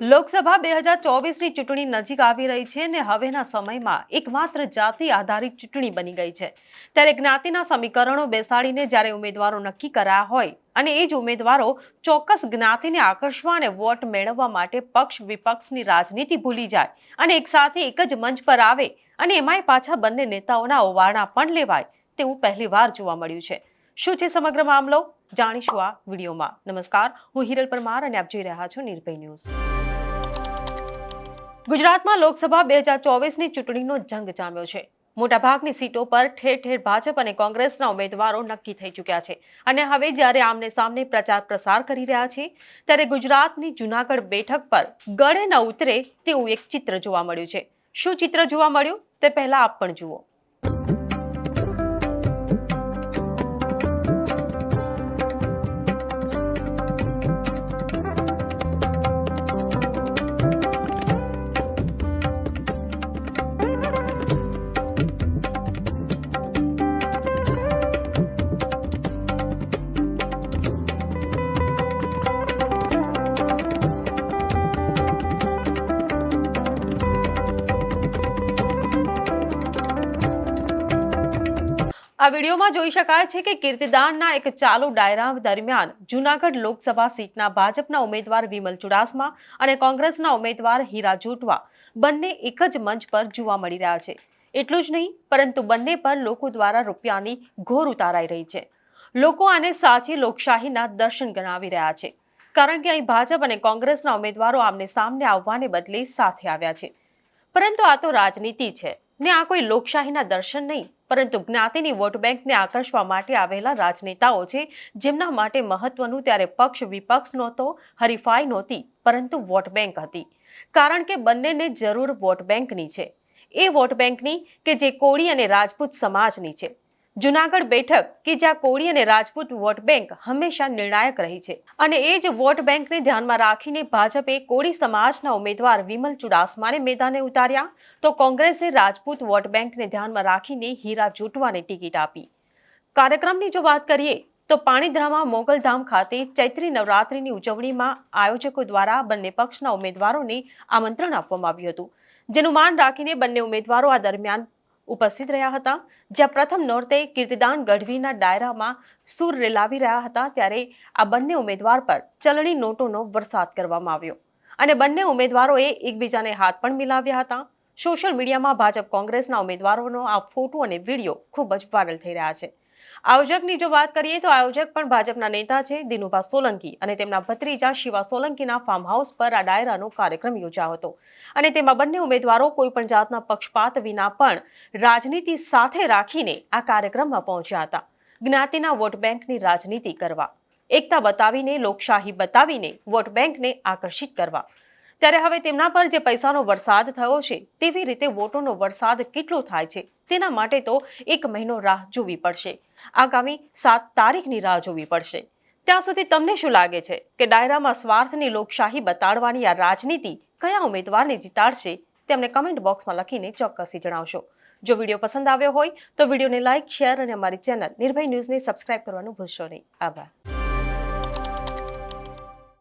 લોકસભા બે હજાર ચોવીસની ચૂંટણી નજીક આવી રહી છે અને હવેના સમયમાં એકમાત્ર જાતિ આધારિત ચૂંટણી બની ગઈ છે. ત્યારે જ્ઞાતિના સમીકરણો બેસાડીને જ્યારે ઉમેદવારો નક્કી કરાયા હોય અને એ જ ઉમેદવારો ચોક્કસ જ્ઞાતિને આકર્ષવા અને વોટ મેળવવા માટે પક્ષ વિપક્ષની રાજનીતિ ભૂલી જાય અને એકસાથે એક જ મંચ પર આવે અને એમાંય પાછા બંને નેતાઓના ઓવારણા પણ લેવાય તેવું પહેલીવાર જોવા મળ્યું છે. શું છે સમગ્ર મામલો? જાણીશું આ વિડીયોમાં. નમસ્કાર, હું હિરલ પરમાર અને આપ જોઈ રહ્યા છો નિર્ભય ન્યૂઝ. ગુજરાતમાં લોકસભા બે હજાર ચોવીસની ચૂંટણીનો જંગ જામ્યો છે. મોટાભાગની સીટો પર ઠેર ઠેર ભાજપ અને કોંગ્રેસના ઉમેદવારો નક્કી થઈ ચૂક્યા છે. અને હવે જ્યારે આમને સામને પ્રચાર પ્રસાર કરી રહ્યા છે, ત્યારે ગુજરાતની જૂનાગઢ બેઠક પર ગળે ન ઉતરે તેવું એક ચિત્ર જોવા મળ્યું છે. શું ચિત્ર જોવા મળ્યું? તે પહેલા આપ પણ જુઓ. આ વિડીયોમાં જોઈ શકાય છે કે કીર્તિદાનના એક ચાલુ ડાયરા દરમિયાન જૂનાગઢ લોકસભા સીટના ભાજપના ઉમેદવાર વિમલ ચુડાસમા અને કોંગ્રેસના ઉમેદવાર હીરા જોટવા બંને એક જ મંચ પર જોવા મળી રહ્યા છે. એટલું જ નહીં, પરંતુ બંને પર લોકો દ્વારા રૂપિયાની ઘોર ઉતારાઈ રહી છે. લોકો આને સાચી લોકશાહીના દર્શન ગણાવી રહ્યા છે. કારણ કે અહીં ભાજપ અને કોંગ્રેસના ઉમેદવારો આમને સામને આવવાને બદલે સાથે આવ્યા છે. પરંતુ આ તો રાજનીતિ છે. ને આ કોઈ લોકશાહીના દર્શન નહીં, પરંતુ જ્ઞાતિની વોટ બેંકને આકર્ષવા માટે આવેલા રાજનેતાઓ છે, જેમના માટે મહત્વનું ત્યારે પક્ષ વિપક્ષ નહોતો, હરીફાઈ નહોતી, પરંતુ વોટ બેંક હતી. કારણ કે બંનેને જરૂર વોટ બેંકની છે. એ વોટ બેંકની કે જે કોળી અને રાજપૂત સમાજની છે. જુનાગઢ બેઠક કે જ્યાં કોળી અને રાજપૂત વોટ બેંક હંમેશા નિર્ણાયક રહી છે. અને એ જ વોટ બેંકને ધ્યાનમાં રાખીને ભાજપે કોળી સમાજના ઉમેદવાર વિમલ ચુડાસમાને મેદાને ઉતાર્યા. તો કોંગ્રેસે રાજપૂત વોટ બેંકને ધ્યાનમાં રાખીને હીરા જોટવાને ટિકિટ આપી. કાર્યક્રમની જો વાત કરીએ, તો પાણીધરામાં મોગલધામ ખાતે ચૈત્રી નવરાત્રિની ઉજવણીમાં આયોજકો દ્વારા બંને પક્ષના ઉમેદવારોને આમંત્રણ આપવામાં આવ્યું હતું. જેનું માન રાખીને બંને ઉમેદવારો આ દરમિયાન ઉપસ્થિત રહ્યા હતા. જ્યાં પ્રથમ નોરતે કીર્તિદાન ગઢવીના ડાયરામાં સૂર રેલાવી રહ્યા હતા ત્યારે આ બંને ઉમેદવાર પર ચલણી નોટોનો વરસાદ કરવામાં આવ્યો અને બંને ઉમેદવારોએ એકબીજાને હાથ પણ મિલાવ્યા હતા. સોશિયલ મીડિયામાં ભાજપ કોંગ્રેસના ઉમેદવારોનો આ ફોટો અને વીડિયો ખૂબ જ વાયરલ થઈ રહ્યા છે. આયોજકની જો વાત કરીએ તો આયોજક પણ ભાજપના નેતા છે, દિનુભા સોલંકી અને તેમના ભત્રીજા શિવા સોલંકીના ફાર્મ હાઉસ પર આ ડાયરાનો કાર્યક્રમ યોજાયો હતો. અને તેમાં બંને ઉમેદવારો કોઈ પણ જાતના પક્ષપાત વિના પણ રાજનીતિ સાથે રાખીને આ કાર્યક્રમમાં પહોંચ્યા હતા. જ્ઞાતિના વોટ બેંકની રાજનીતિ કરવા. એકતા બતાવીને લોકશાહી બતાવીને વોટ બેંકને આકર્ષિત કરવા. ત્યારે હવે તેમના પર જે પૈસાનો વરસાદ થયો છે, તેવી રીતે વોટોનો વરસાદ કેટલો થાય છે, તેના માટે તો એક મહિનો રાહ જોવી પડશે. આગામી સાત તારીખની રાહ જોવી પડશે. ત્યાં સુધી તમને શું લાગે છે કે ડાયરામાં સ્વાર્થની લોકશાહી બતાડવાની આ રાજનીતિ કયા ઉમેદવારને જીતાડશે, તેમને કમેન્ટ બોક્સમાં લખીને ચોક્કસથી જણાવશો. જો વીડિયો પસંદ આવ્યો હોય તો વિડીયોને લાઇક શેર અને અમારી ચેનલ નિર્ભય ન્યૂઝને સબસ્ક્રાઇબ કરવાનું ભૂલશો નહીં. આભાર.